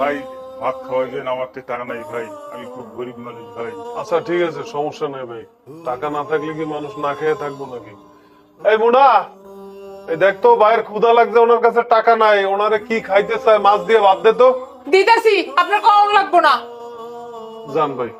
ভাই ভাত খাওয়াই দেন আমার তো টাকা নাই ভাই আমি খুব গরিব মানুষ ভাই। আচ্ছা ঠিক আছে সমস্যা নেই ভাই। টাকা না থাকলে কি মানুষ না খেয়ে থাকব নাকি? এই মুনা এই দেখ তো ভাইয়ের ক্ষুধা লাগছে ওনার কাছে টাকা নাই। ওনারে কি খাইতে চায় মাছ দিয়ে ভাত দে তো। দিদাসি আপনার কম লাগবো না। জান ভাই।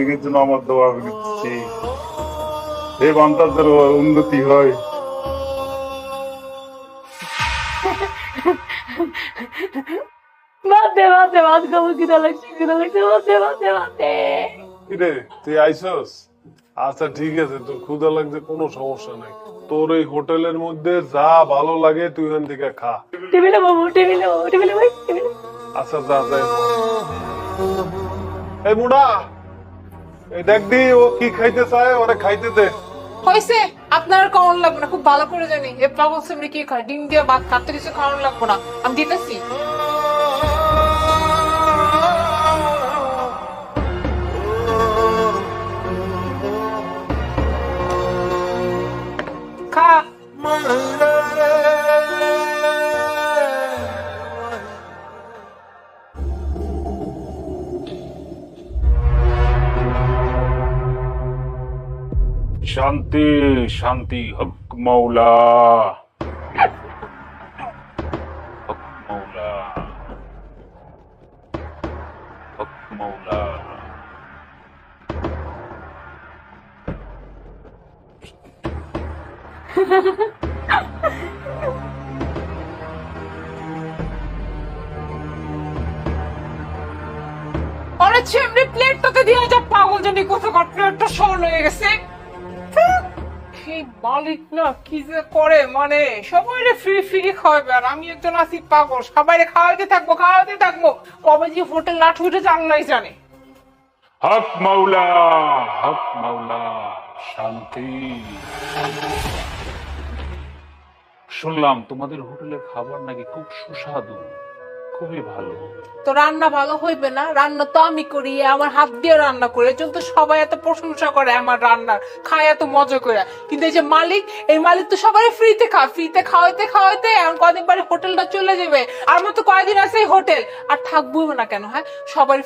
মালিকের জন্য আমার দোয়া দিচ্ছি হে বান্তাদের উন্নতি হয়। ভাত দে ভাত দে ভাত খাব কিনা লাগছে কিনা লাগছে ভাত দে ভাত দে ভাত দে কিরে তুই আইসস? আচ্ছা ঠিক আছে তোর ক্ষুধা লাগছে কোনো সমস্যা নাই। তোর এই হোটেলের মধ্যে যা ভালো লাগে তুই ওখান থেকে খা। টেবিলে বাবু টেবিলে বাবু টেবিলে ভাই টেবিলে। আচ্ছা যা এই এই দেখ ও কি খাইতে চায়, ওরে খাইতে দে। হয়েছে আপনার কারণ লাগবে না, খুব ভালো করে জানি। এ পাগল সেমনি কি খায়? ডিম দিয়ে ভাত খাতে কিছু কারণ লাগবো না। আমি দিতেছি। শান্তি শান্তি, হক মৌলা। হক মৌলা। হক মৌলা। অনেক এমনি প্লেটটাতে দিয়ে যা পাগল জানি কোথাকার প্লেটটা সর হয়ে গেছে। মালিক না, কি যে করে? মানে সবাই ফ্রি ফ্রি খাওয়াবে, আর আমি একজন আছি পাগল। সবাই খাওয়াতে থাকব খাওয়াতে থাকব। কবে যে হোটেল লাট উঠে জানলাই জানে। হক মৌলা হক মৌলা শান্তি। শুনলাম তোমাদের হোটেলের খাবার নাকি খুব সুস্বাদু। খুবই ভালো। তো রান্না ভালো হইবে না? রান্না তো আমি করি, আমার হাত দিয়ে রান্না করি। এর জন্য তো সবাই এত প্রশংসা করে আমার খায় এত মজা করে। কিন্তু এই যে মালিক, এই মালিক তো সবাই ফ্রিতে খা ফ্রিতে খাওয়াইতে খাওয়াইতে কদিন হোটেলটা চলে যাবে। আর মতো কয়দিন আছে এই হোটেল। আর না কেন হ্যাঁ?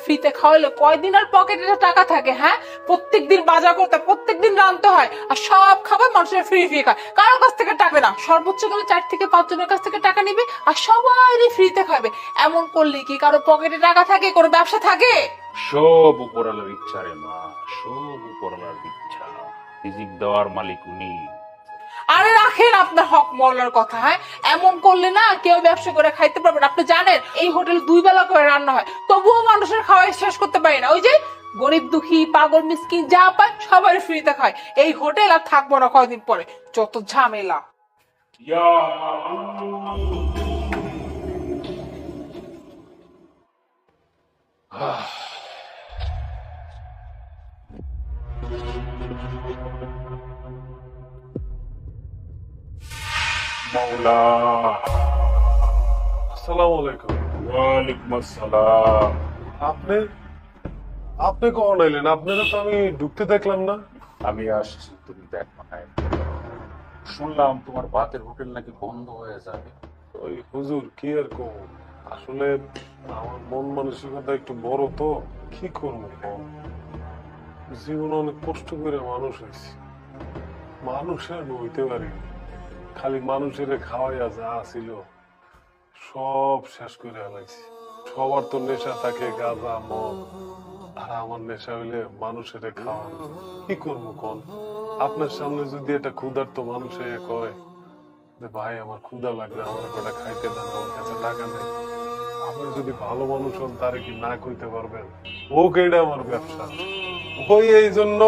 ফ্রিতে খাওয়াইলে কয়দিন আর পকেটে টাকা থাকে হ্যাঁ? প্রত্যেকদিন বাজার করতে প্রত্যেক দিন রানতে হয়। আর সব খাবার মানুষের ফ্রি ফ্রি খায়। কারোর কাছ থেকে টাকা না। সর্বোচ্চ গেলে চার থেকে পাঁচ জনের কাছ থেকে টাকা নিবে, আর সবাই ফ্রিতে খাবে এমন করলে কি কারও পকেটে টাকা থাকে কোনো ব্যবসা থাকে? সব উপরালার ইচ্ছা রে মা সব উপরালার ইচ্ছা। রিজিক দেওয়ার মালিক উনি। আরে রাখেন আপনার হক মহলার কথা হ্যাঁ? এমন করলে না কেউ ব্যবসা করে খাইতে পারবে না। আপনি জানেন এই হোটেল দুই বেলা করে রান্না হয় তবুও মানুষের খাওয়াই শেষ করতে পারি না। ওই যে গরিব দুঃখী পাগল মিসকিন যা পায় সবাই ফ্রিতে খায়। এই হোটেল আর থাকব না কয়দিন পরে যত ঝামেলা। ইয়া মৌলা আসসালামু আলাইকুম ওয়ালাইকুম আসসালাম আপনি আপনি কখন এলেন? আপনারা তো আমি ঢুকতে দেখলাম না। আমি আসছি তুমি দেখ মাথায় শুনলাম তোমার ভাতের হোটেল নাকি বন্ধ হয়ে যাবে। ওই হুজুর কি আর কম আসলে আমার মন মানসিকতা একটু বড় তো, কি করব? জীবনে অনেক কষ্ট করে মানুষ হয়েছি। মানুষের হইতে পারি খালি মানুষের খাওয়াইয়া যা ছিল, সব শেষ করে হালাইছি সবার তো নেশা থাকে, গাঁজা, মদ। আর আমার নেশা হইলে মানুষের খাওয়ানো কি করব কোন? আপনার সামনে যদি একটা ক্ষুধার্ত মানুষ কয় যে, ভাই, আমার ক্ষুধা লাগবে আমার কটা খাইতে দেন, আমার কাছে টাকা নেই। আপনি যদি ভালো মানুষ হন, তারে কি না পারবেন? ও কেডা আমার ব্যবসা? ওই এই জন্য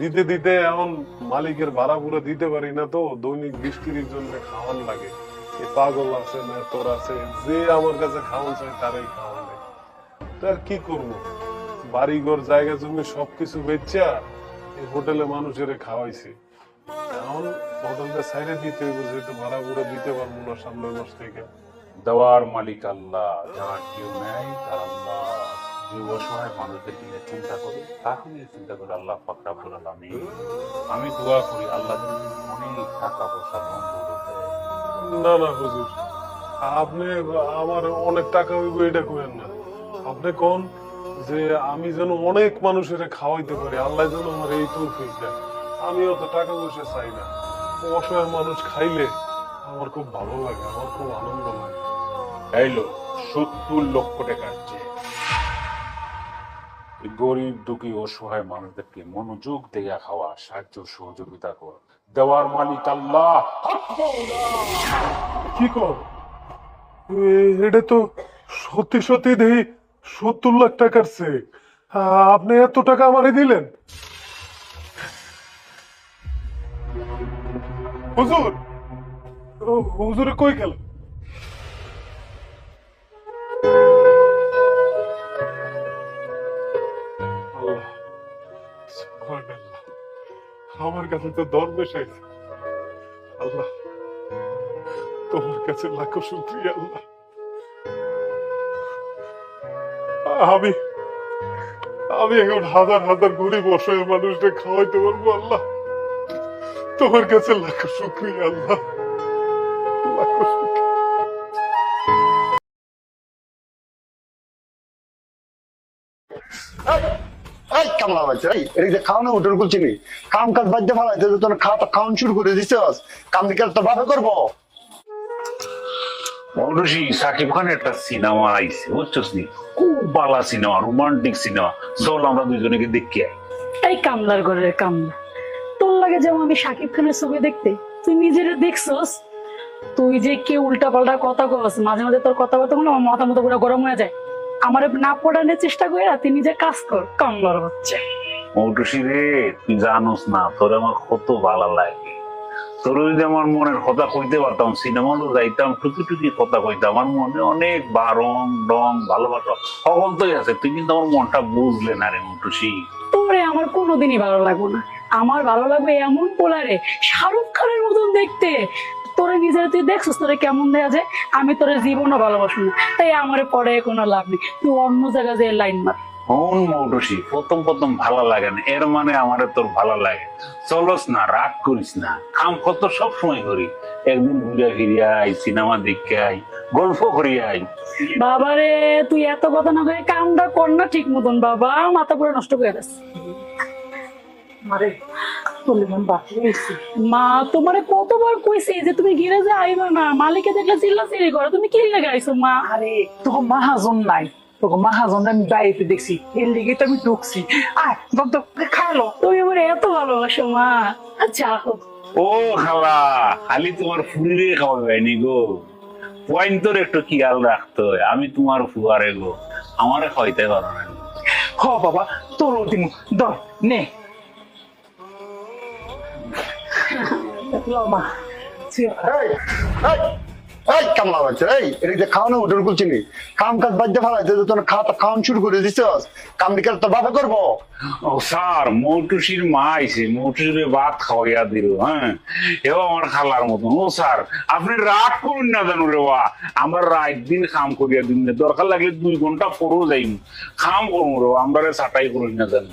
দিতে দিতে এখন মালিকের ভাড়া পুরো দিতে পারি না তো, দৈনিক বৃষ্টির জন্য খাওয়ান লাগে। এ পাগল আছে আছে, যে আমার কাছে খাওয়ান চাই তারাই খাওয়ান কি করব? বাড়িঘর, জায়গা, জমি সবকিছু বেচা, এই হোটেলে মানুষের খাওয়াইছে। এখন হোটেলটা সাইডে দিতে হইব, যেহেতু ভাড়া করে দিতে পারব না সামনের মাস থেকে। দেওয়ার মালিক আল্লাহ, যার কেউ নেই তার আল্লাহ অসহায় দিকে চিন্তা করে, তাকে নিয়ে চিন্তা করে আল্লাহ আমি দোয়া করি আল্লাহ অনেক টাকা পয়সা না না, হুজুর। আপনি আমার অনেক টাকা হইব এটা করেন না। আপনি কোন যে আমি যেন অনেক মানুষের খাওয়াইতে পারি, আল্লাহ যেন আমার এই তৌফিক দেয়। আমি অত টাকা পয়সা চাই না। অসহায় মানুষ খাইলে আমার খুব ভালো লাগে, আমার খুব আনন্দ লাগে। এইলো সত্তর লক্ষ টাকার চেয়ে গরিব, দুঃখী, অসহায় মানুষদেরকে মনোযোগ দেয়া খাওয়া, সাহায্য, সহযোগিতা কর, দেওয়ার মালিক আল্লাহ। কি কর? এটা তো সত্যি সত্যি দেখি সত্তর লাখ টাকার চেক আপনি এত টাকা আমারে দিলেন? হুজুর হুজুরে কই গেল আমার কাছে তো দরবেশ আল্লাহ, তোমার কাছে লাখো শুক্রিয়া, আল্লাহ। আমি আমি এখন হাজার হাজার গরিব অসহায় মানুষদের খাওয়াইতে পারব, আল্লাহ। তোমার কাছে লাখো শুক্রিয়া, আল্লাহ। কামলা এই এদিকে খাওয়ানো নি। কাম কাজ ফেলাইতে তোর খাওয়া খাওয়ান শুরু করে দিছিস কাম দিকে তো ভাবে করব। মৌরুষি সাকিব খানের একটা সিনেমা আইছে বুঝছস নি? খুব বালা সিনেমা রোমান্টিক সিনেমা। চল আমরা দুজনকে দেখি এই কামলার ঘরের কামলা। তোর লাগে যেমন আমি শাকিব খানের ছবি দেখতে তুই নিজের দেখছস? তুই যে কে উল্টা পাল্টা কথা কস মাঝে মাঝে তোর কথা কথা আমার মাথা মতো পুরো গরম হয়ে যায়। আমার না পড়ানোর চেষ্টা করে তুই নিজে কাজ কর কামলার হচ্ছে মৌটুসি রে তুই জানোস না তোর আমার কত ভালো লাগে। তোর যদি আমার মনের কথা কইতে পারতাম সিনেমা যাইতাম টুকি টুকি কথা কইতাম আমার মনে অনেক বারং ভালোবাসা সকল তোই আছে তুই কিন্তু আমার মনটা বুঝলে না রে মৌটুসি। তোরে আমার কোনোদিনই ভালো লাগবে না। আমার ভালো লাগবে এমন পোলারে শাহরুখ খানের মতন দেখতে তোরে নিজের তুই দেখছিস তোরে কেমন দেয়া যায়? আমি তোরে জীবনও ভালোবাসি না। তাই আমার পরে কোনো লাভ নেই। তুই অন্য জায়গায় যে লাইন মার। মৌটুসি? প্রথম প্রথম ভালো লাগে না। এর মানে আমারে তোর ভালো লাগে। চলস না রাগ করিস না। কাম কত সব সময় করি। একদিন ঘুরে ফিরে আই সিনেমা দেখে আই গল্প করি আই বাবারে তুই এত কথা না করে কামটা কর না ঠিক মতন বাবা। মাথা পুরো নষ্ট করে দিস মা তোমারে কতবার কইছি যে তুমি গিরে যে আইবা না? মালিকে দেখলে চিল্লা চিল্লি করে। তুমি কি লেগে আইছো মা? আরে তোকে মাহাজন নাই। তোকে আমি বাইরে দেখছি। এর লিগে তো আমি ঢুকছি। আয় দম খালো তুমি আমার এত ভালোবাসো মা। আচ্ছা হোক। ও খালা খালি তোমার ফুলিরে খাওয়াবে নি গো। পয়েন্ট তোর একটু খেয়াল রাখতে হয়। আমি তোমার ফুয়ারে গো। আমারে খাইতে পারো না। হ বাবা তোর দিন দর নে। ল মা। এই এই এই কামলা বাচ্চা এই এদিকে খাওয়ানো হোটেল খুলছি নি কাম কাজ বাদ দিয়ে ফেলাইতে তো তোর খাওয়া খাওয়ান শুরু করে দিছিস কাম দিকে তো ভাবে করব। ও স্যার মৌটুসির মা আইছে মৌটুসির ভাত খাওয়াইয়া দিল হ্যাঁ? এও আমার খালার মতন। ও স্যার আপনি রাগ করুন না জানো রে বা আমার রাত দিন খাম করিয়া দিন না। দরকার লাগলে দুই ঘণ্টা পরও যাইম। খাম করুন রে আমরা সাটাই করুন না জানো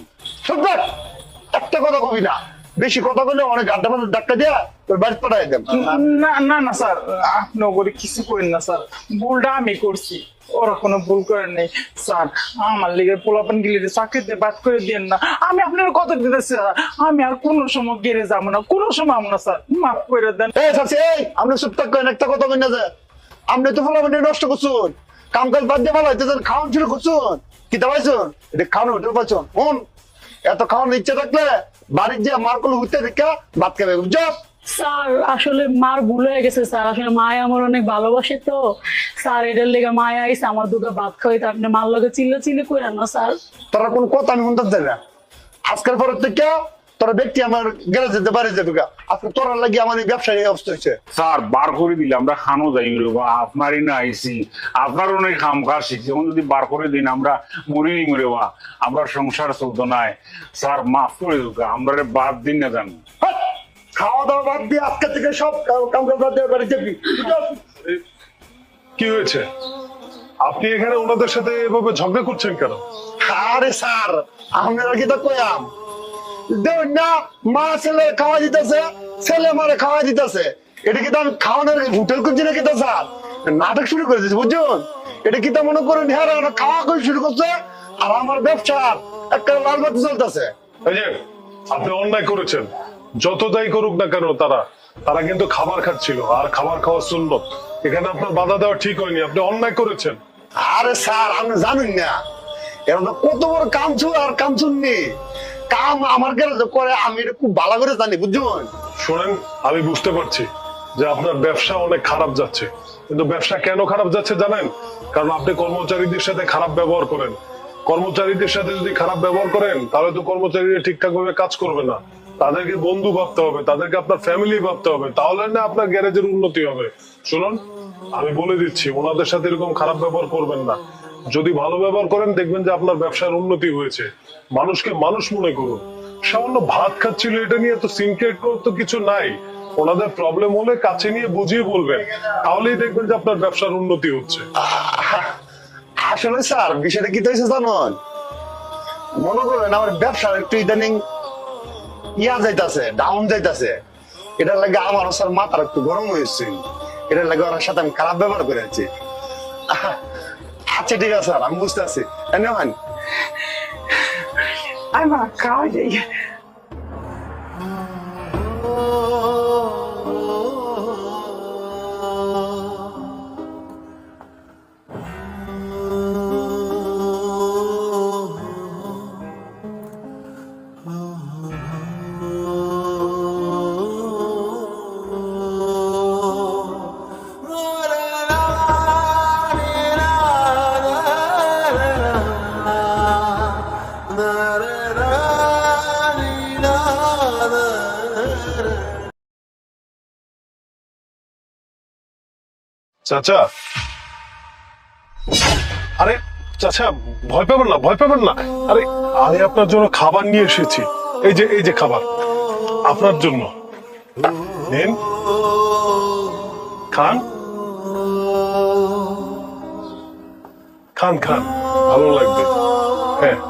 একটা কথা কবি না বেশি কথা বলে অনেক আড্ডা মাথা ডাক্তার দিয়া তোর বাড়ি পাঠাই না না না স্যার আপনি কিছু করেন না স্যার। ভুলটা আমি করছি। ওরা কোনো ভুল করেন নাই স্যার। আমার লিগে পোলাপান গিলে চাকরিতে বাদ করে না। আমি আপনার কথা দিতেছি স্যার। আমি আর কোনো সময় গেড়ে যাব না কোনো সময় আমো না স্যার। মাফ করে দেন। এই চাচি এই আপনি চুপ থাকেন একটা কথা কই না যে আপনি তো ফলাফল নষ্ট করছুন। কাম কাজ বাদ দিয়ে ফেলাইতে খাওয়ান শুরু করছুন। কি দাবাইছুন এটা খাওয়ানো হোটেল পাইছুন। এত খাওয়ানোর ইচ্ছা থাকলে বাড়ির যে মার্কল উঠতে দেখা ভাত খাবে বুঝছ? স্যার আসলে মার ভুল হয়ে গেছে স্যার। আসলে মায়া আমার অনেক ভালোবাসে তো। স্যার এটার লেগে মায়া আইসে আমার দুটো ভাত খাওয়াইতে আপনি মার লগে চিল্লা চিল্লি করে না স্যার। তারা কোন কথা আমি শুনতে দেবে আজকের পরের থেকে তোরা ব্যক্তি আমার গ্যারেজে বাড়ি যাবে গা আজকে তোরা লাগি আমার ব্যবসায় এই অবস্থা হয়েছে স্যার বার করে দিলে আমরা খানো যাই রে আপনারই না আইসি। আপনার অনেক খাম খাস শিখছি এখন যদি বার করে দিন আমরা মরি মরে বা। আমরা সংসার চলতো নাই। স্যার মাফ করে দেবো আমরা বাদ দিন না জানি। খাওয়া দাওয়া বাদ দিয়ে আজকে থেকে সব কাম- কাজ বাদ দিয়ে বাড়ি যাবি। কি হয়েছে? আপনি এখানে ওনাদের সাথে এভাবে ঝগড়া করছেন কেন? আরে স্যার আপনারা কি তো কয়াম না মা ছেলে খাওয়া দিতেছে ছেলে মারে খাওয়া দিতেছে। এটা কি আমি খাওয়ানোর হোটেল করছি নাকি তো স্যার? নাটক শুরু করে দিয়েছে বুঝছেন? এটা কি তো মনে করেন হ্যাঁ খাওয়া করে শুরু করছে আর আমার একটা লাল বাতি চলতেছে আপনি অন্যায় করেছেন। যত দায়ী করুক না কেন তারা তারা কিন্তু খাবার খাচ্ছিল আর খাবার খাওয়া সুন্নত। এখানে আপনার বাধা দেওয়া ঠিক হয়নি আপনি অন্যায় করেছেন। আরে স্যার আপনি জানেন না। এরা তো কত বড় কামচুর আর কামচুর নেই কাম আমার গ্যারেজে করে, আমি এটা খুব ভালো করে জানি বুঝছেন শোনেন, আমি বুঝতে পারছি যে আপনার ব্যবসা অনেক খারাপ যাচ্ছে। কিন্তু ব্যবসা কেন খারাপ যাচ্ছে জানেন? কারণ আপনি কর্মচারীদের সাথে খারাপ ব্যবহার করেন। কর্মচারীদের সাথে যদি খারাপ ব্যবহার করেন, তাহলে তো কর্মচারীরা ঠিকঠাক ভাবে কাজ করবে না। তাদেরকে বন্ধু ভাবতে হবে, তাদেরকে আপনার ফ্যামিলি ভাবতে হবে, তাহলে না আপনার গ্যারেজের উন্নতি হবে। শুনুন, আমি বলে দিচ্ছি, ওনাদের সাথে এরকম খারাপ ব্যবহার করবেন না। যদি ভালো ব্যবহার করেন, দেখবেন যে আপনার ব্যবসার উন্নতি হয়েছে। মানুষকে মানুষ মনে করুন সামান্য ভাত খাচ্ছিল, এটা নিয়ে তো সিনক্রেট তো কিছু নাই। ওনাদের প্রবলেম হলে কাছে নিয়ে বুঝিয়ে বলবেন। তাহলেই দেখবেন যে আপনার ব্যবসার উন্নতি হচ্ছে। আসলে স্যার, বিষয়টা কি মনে করেন আমার ব্যবসা একটু ইদানিং ইয়া যাইতাছে ডাউন যাইতাছে। লাগে আমার স্যার মাথার একটু গরম হয়েছে। এটার লাগে ওর সাথে আমি খারাপ ব্যবহার করেছি। আচ্ছা ঠিক আছে স্যার, আমি বুঝতে পারছি নেওয়ান আমার খাওয়া যাই চাচা। আরে, চাচা, ভয় পাবেন না, ভয় পাবেন না। আরে, আমি আপনার জন্য খাবার নিয়ে এসেছি। এই যে এই যে খাবার। আপনার জন্য। নিন। খান। খান খান। ভালো লাগবে। হ্যাঁ।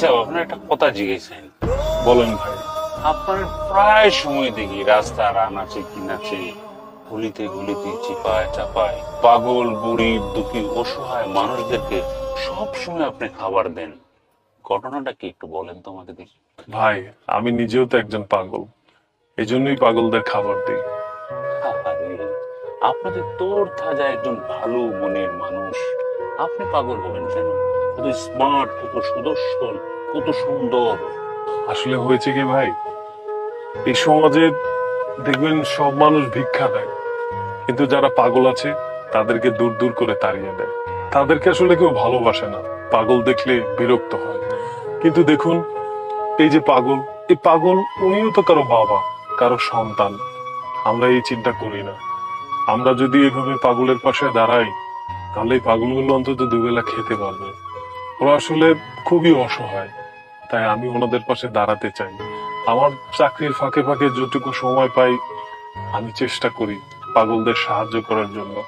সাহেব আপনার একটা কথা জিজ্ঞেসেন। বলেন ভাই আপনার প্রায় সময় দেখি রাস্তার আনাচে কিনাচে গুলিতে গুলিতে চিপায় চাপায় পাগল গরিব দুঃখী অসহায় মানুষদেরকে সব সময় আপনি খাবার দেন। ঘটনাটা কি একটু বলেন তো আমাকে দেখি। ভাই আমি নিজেও তো একজন পাগল। এই জন্যই পাগলদের খাবার দিই। আপনাদের তোর থাজা একজন ভালো মনের মানুষ। আপনি পাগল হবেন কেন? কত স্মার্ট, কত সুদর্শন, কত সুন্দর। আসলে হয়েছে কি ভাই? এই সমাজে দেখবেন সব মানুষ ভিক্ষা দেয়। কিন্তু যারা পাগল আছে, তাদেরকে দূর দূর করে তাড়িয়ে দেয়। তাদেরকে আসলে কেউ ভালোবাসে না। পাগল দেখলে বিরক্ত হয়। কিন্তু দেখুন, এই যে পাগল, এই পাগল উনিও তো কারও বাবা, কারও সন্তান। আমরা এই চিন্তা করি না। আমরা যদি এভাবে পাগলের পাশে দাঁড়াই, তাহলে এই পাগলগুলো অন্তত দুবেলা খেতে পারবে। ওরা আসলে খুবই অসহায়। তাই আমি ওনাদের পাশে দাঁড়াতে চাই। আমার চাকরির ফাঁকে ফাঁকে যতটুকু সময় পাই, আমি চেষ্টা করি পাগলদের সাহায্য করার জন্য।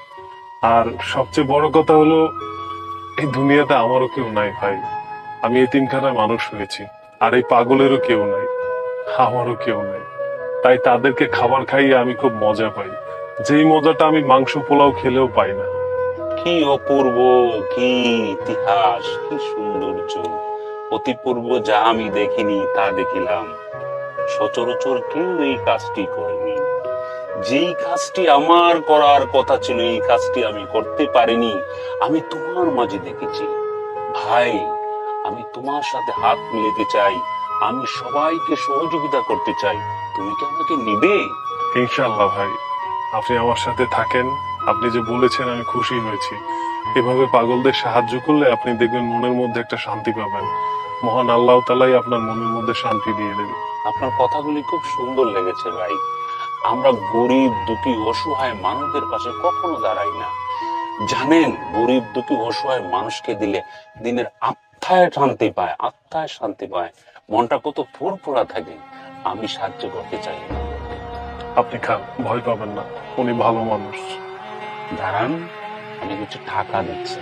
আর সবচেয়ে বড় কথা হলো, এই দুনিয়াতে আমারও কেউ নাই ভাই। আমি এতিমখানায় মানুষ হয়েছি, আর এই পাগলেরও কেউ নাই, আমারও কেউ নাই। তাই তাদেরকে খাবার খাইয়ে আমি খুব মজা পাই। যেই মজাটা আমি মাংস পোলাও খেলেও পাই না। কি অপূর্ব, কি ইতিহাস, কি সৌন্দর্য। অতি পূর্ব যা আমি দেখিনি, তা দেখিলাম। সচরাচর কেউ এই কাজটি করেনি। যেই কাজটি আমার করার কথা ছিল, এই কাজটি আমি করতে পারিনি, আমি তোমার মাঝে দেখেছি। ভাই, আমি তোমার সাথে হাত মিলাতে চাই। আমি সবাইকে সহযোগিতা করতে চাই। তুমি কি আমাকে নিবে? ইনশাল্লাহ ভাই, আপনি আমার সাথে থাকেন। আপনি যে বলেছেন আমি খুশি হয়েছি। এভাবে পাগলদের সাহায্য করলে আপনি দেখবেন মনের মধ্যে একটা শান্তি পাবেন। মহান আল্লাহ তালাই আপনার মনের মধ্যে শান্তি দিয়ে দেবে। আপনার কথাগুলি খুব সুন্দর লেগেছে ভাই। আমরা গরিব দুঃখী অসহায় মানুষদের পাশে কখনো দাঁড়াই না। জানেন গরিব দুঃখী অসহায় মানুষকে দিলে দিনের আত্মায় শান্তি পায় আত্মায় শান্তি পায়। মনটা কত ফুরফুরা থাকে। আমি সাহায্য করতে চাই না। আপনি খান ভয় পাবেন না। উনি ভালো মানুষ। দাঁড়ান আমি কিছু টাকা দিচ্ছি।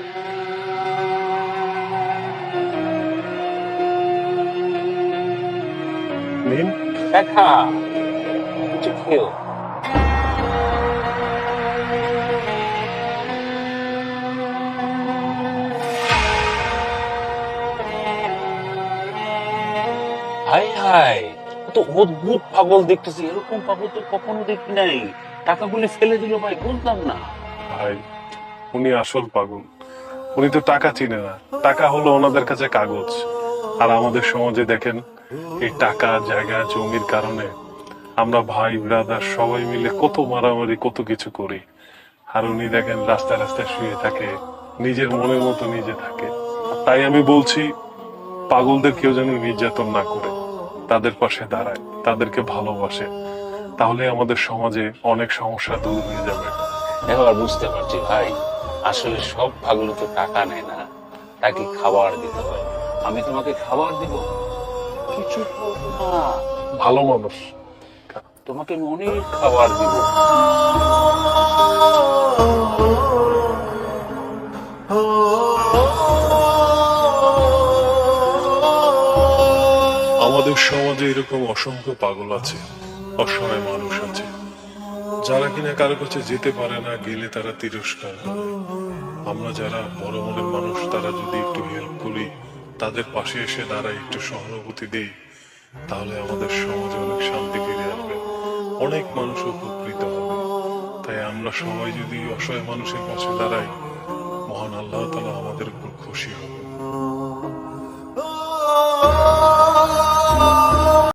কিছু হাই হাই তো অদ্ভুত পাগল দেখতেছি। এরকম পাগল তো কখনো দেখি নাই। টাকাগুলি ফেলে দিল ভাই বুঝলাম না। ভাই, উনি আসল পাগল। উনি তো টাকা চিনে না। টাকা হলো ওনাদের কাছে কাগজ। আর আমাদের সমাজে দেখেন, এই টাকা, জায়গা, জমির কারণে আমরা ভাই, ব্রাদার সবাই মিলে কত মারামারি, কত কিছু করি। আর উনি দেখেন, রাস্তায় রাস্তায় শুয়ে থাকে, নিজের মনের মতো নিজে থাকে। তাই আমি বলছি, পাগলদের কেউ যেন নির্যাতন না করে। তাদের পাশে দাঁড়ায়, তাদেরকে ভালোবাসে। তাহলে আমাদের সমাজে অনেক সমস্যা দূর হয়ে যাবে। এবার বুঝতে পারছি, ভাই, আসলে সব পাগল তো টাকা নেয় না, তাকে খাবার দিতে হয়। আমি তোমাকে খাবার দিব? কিছু ভালো মানুষ। তোমাকে অনেক খাবার দিব। আমাদের সমাজে এরকম অসংখ্য পাগল আছে, অসহায় মানুষ আছে। যারা কিনা কারও কাছে যেতে পারে না, গেলে তারা তিরস্কার। করে আমরা যারা বড় মনের মানুষ, তারা যদি একটু হেল্প করি, তাদের পাশে এসে দাঁড়াই একটু সহানুভূতি দেই, তাহলে আমাদের সমাজে অনেক শান্তি ফিরে আসবে। অনেক মানুষ উপকৃত হবে। তাই আমরা সবাই যদি অসহায় মানুষের পাশে দাঁড়াই, মহান আল্লাহ তালা আমাদের উপর